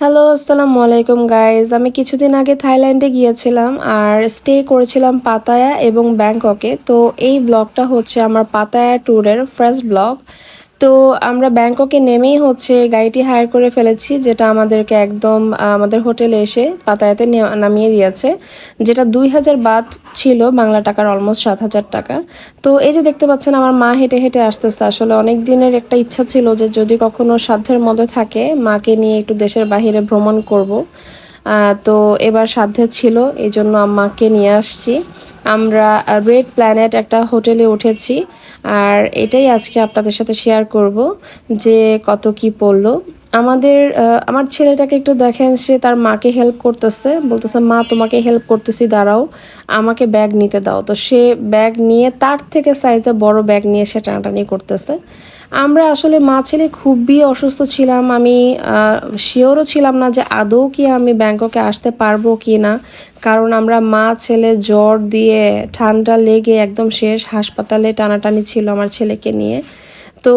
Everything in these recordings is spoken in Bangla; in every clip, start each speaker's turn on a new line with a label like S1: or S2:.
S1: হ্যালো আসসালামু আলাইকুম গাইজ আমি কিছুদিন আগে থাইল্যান্ডে গিয়েছিলাম আর স্টে করেছিলাম পাতায়া এবং ব্যাংককে। তো এই ব্লগটা হচ্ছে আমার পাতায়া ট্যুরের ফার্স্ট ব্লগ তো আমরা ব্যাংককে নেমেই হচ্ছে গাড়িটি হায়ার করে ফেলেছি, যেটা আমাদেরকে একদম আমাদের হোটেলে এসে পাতায়াতে নামিয়ে দিয়েছে, যেটা দুই হাজার বাদ ছিল, বাংলা টাকার অলমোস্ট সাত হাজার টাকা। তো এই যে দেখতে পাচ্ছেন, আমার মা হেঁটে হেঁটে আসতেছে। আসলে অনেক দিনের একটা ইচ্ছা ছিল যে যদি কখনো সাধ্যের মধ্যে থাকে, মাকে নিয়ে একটু দেশের বাইরে ভ্রমণ করব। তো এবার সাধ্যে ছিল এই জন্য আম্মাকে নিয়ে আসছি। আমরা রেড প্ল্যানেট একটা হোটেলে উঠেছি, আর এটাই আজকে আপনাদের সাথে শেয়ার করব যে কত কি পড়ল। আমাদের আমার ছেলেটাকে একটু দেখেন, সে তার মাকে হেল্প করতেছে, বলতেছে, মা, তোমাকে হেল্প করতেছি, দাঁড়াও, আমাকে ব্যাগ নিতে দাও। তো সে ব্যাগ নিয়ে, তার থেকে সাইজে বড় ব্যাগ নিয়ে সে টানাটানি করতেছে। আমরা আসলে মা ছেলে খুবই অসুস্থ ছিলাম। আমি শিওরও ছিলাম না যে আদৌ কি আমি ব্যাংককে আসতে পারব কি না কারণ আমরা মা ছেলে জ্বর দিয়ে ঠান্ডা লেগে একদম শেষ হাসপাতালে টানাটানি ছিল আমার ছেলেকে নিয়ে। তো,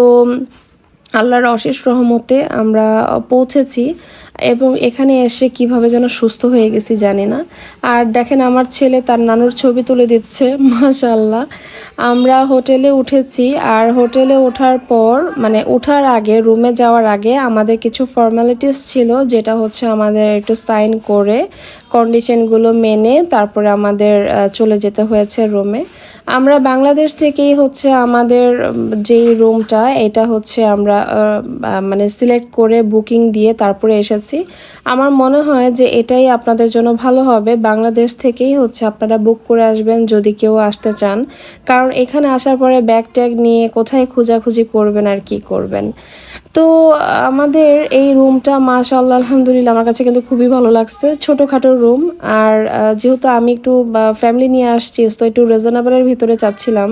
S1: আল্লাহর অশেষ রহমতে আমরা পৌঁছেছি এবং এখানে এসে কীভাবে যেন সুস্থ হয়ে গেছি জানি না। আর দেখেন আমার ছেলে তার নানুর ছবি তুলে দিচ্ছে মাশাল্লাহ আমরা হোটেলে উঠেছি আর হোটেলে ওঠার পর মানে ওঠার আগে, রুমে যাওয়ার আগে আমাদের কিছু ফর্মালিটিস ছিল, যেটা হচ্ছে আমাদের একটু সাইন করে কন্ডিশনগুলো মেনে তারপরে আমাদের চলে যেতে হয়েছে রুমে আমরা বাংলাদেশ থেকেই হচ্ছে আমাদের যেই রুমটা এটা হচ্ছে আমরা মানে সিলেক্ট করে বুকিং দিয়ে তারপরে এসেছি। আমার মনে হয় যে এটাই আপনাদের জন্য ভালো হবে। বাংলাদেশ থেকেই হচ্ছে আপনারা বুক করে আসবেন যদি কেউ আসতে চান। কারণ এখানে আসার পরে ব্যাগ ট্যাগ নিয়ে কোথায় খোঁজাখুঁজি করবেন আর কি করবেন। তো আমাদের এই রুমটা মাশাআল্লাহ, আলহামদুলিল্লাহ, আমার কাছে কিন্তু খুবই ভালো লাগছে। ছোটোখাটো রুম আর যেহেতু আমি একটু ফ্যামিলি নিয়ে আসছি তো একটু রিজনেবলের ভিতরে চাচ্ছিলাম।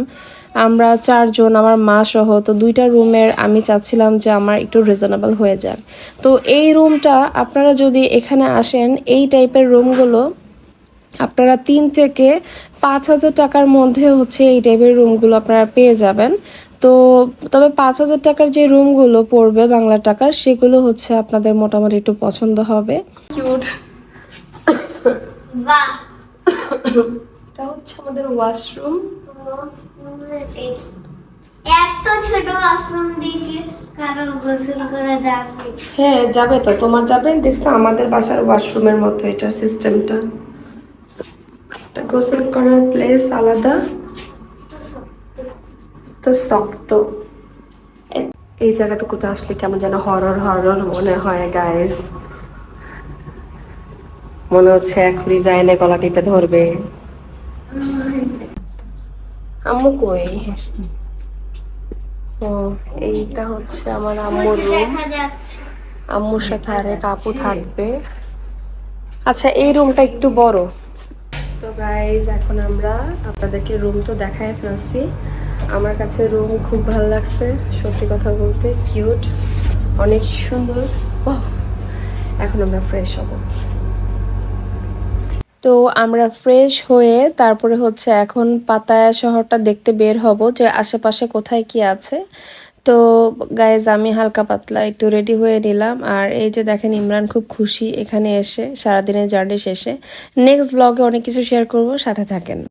S1: আমরা চারজন, আমার মা সহ, তো দুইটা রুমের আমি চাচ্ছিলাম যে আমার একটু রিজনেবল হয়ে যাক। তো এই রুমটা আপনারা যদি এখানে আসেন, এই টাইপের রুমগুলো আপনারা তিন থেকে পাঁচ হাজার টাকার মধ্যে হচ্ছে এই টাইপের রুমগুলো আপনারা পেয়ে যাবেন। তো তবে পাঁচ হাজার টাকার যে রুমগুলো পড়বে বাংলা টাকার, সেগুলো হচ্ছে আপনাদের মোটামুটি একটু পছন্দ হবে। কিউট
S2: বাহ
S1: এটা হচ্ছে আমাদের ওয়াশরুম।
S2: এত ছোট আশ্রম দেখে কারও গোসল করে যাবে।
S1: হ্যাঁ যাবে তো। তোমার যাবে? দেখছ আমাদের বাসার ওয়াশরুমের মতো এটার সিস্টেমটা। একটা গোসল করার প্লেস আলাদা। তো শক্ত। এই জায়গাটুকুতে আসলে কেমন যেন হরর হরর মনে হয় গাইস মনে হচ্ছে এখনই যায় না গলা টিপে ধরবে। আম্মু কই? ও এইটা হচ্ছে আমার আম্মুর রুম আম্মুর সাথে আরেক আপু থাকবে। আচ্ছা এই রুমটা একটু বড়। তো গাইজ এখন আমরা আপনাদেরকে রুম তো দেখায় ফেলছি। আমার কাছে রুম খুব ভালো লাগছে সত্যি কথা বলতে কিউট অনেক সুন্দর। বাহ! এখন আমরা ফ্রেশ হব। তো আমরা ফ্রেশ হয়ে তারপরে হচ্ছে এখন পাতায়া শহরটা দেখতে বের হব যে আশেপাশে কোথায় কি আছে। তো গায়েজ আমি হালকা পাতলা একটু রেডি হয়ে নিলাম। আর এই যে দেখেন ইমরান খুব খুশি এখানে এসে, সারাদিনের জার্নি শেষে। নেক্সট ব্লগে অনেক কিছু শেয়ার করব, সাথে থাকেন।